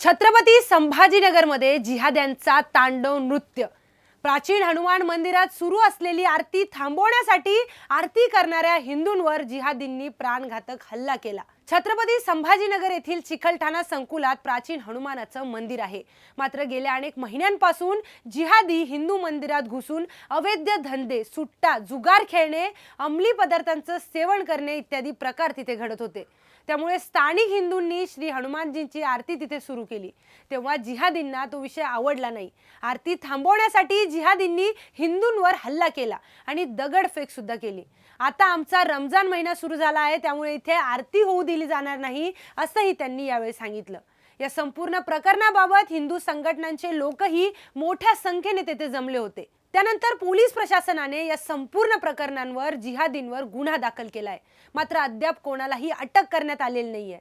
छत्रपती संभाजीनगरमध्ये जिहाद्यांचा तांडव नृत्य. प्राचीन हनुमान मंदिरात सुरू असलेली आरती थांबवण्यासाठी आरती करणाऱ्या हिंदूंवर जिहादींनी प्राणघातक हल्ला केला. छत्रपती संभाजीनगर येथील चिखलठाणा संकुलात प्राचीन हनुमानाचं मंदिर आहे. मात्र गेल्या अनेक महिन्यांपासून जिहादी हिंदू मंदिरात घुसून अवैध धंदे सुट्टा जुगार खेळणे अंमली पदार्थांचं सेवन करणे इत्यादी प्रकार तिथे घडत होते. त्यामुळे स्थानिक हिंदूंनी श्री हनुमानजींची आरती तिथे सुरू केली. तेव्हा जिहादींना तो विषय आवडला नाही. आरती थांबवण्यासाठी जिहादींनी हिंदूंवर हल्ला केला आणि दगडफेक सुद्धा केली. आता आमचा रमजान महिना सुरू झाला आहे त्यामुळे इथे आरती होऊ दिली जाणार नाही असंही त्यांनी यावेळी सांगितलं. या संपूर्ण प्रकरणाबाबत हिंदू संघटनांचे लोकही मोठ्या संख्येने तेथे जमले होते. त्यानंतर पोलीस प्रशासनाने या संपूर्ण प्रकरणांवर जिहादींवर गुन्हा दाखल केलाय. मात्र अद्याप कोणालाही अटक करण्यात आलेली नाहीये.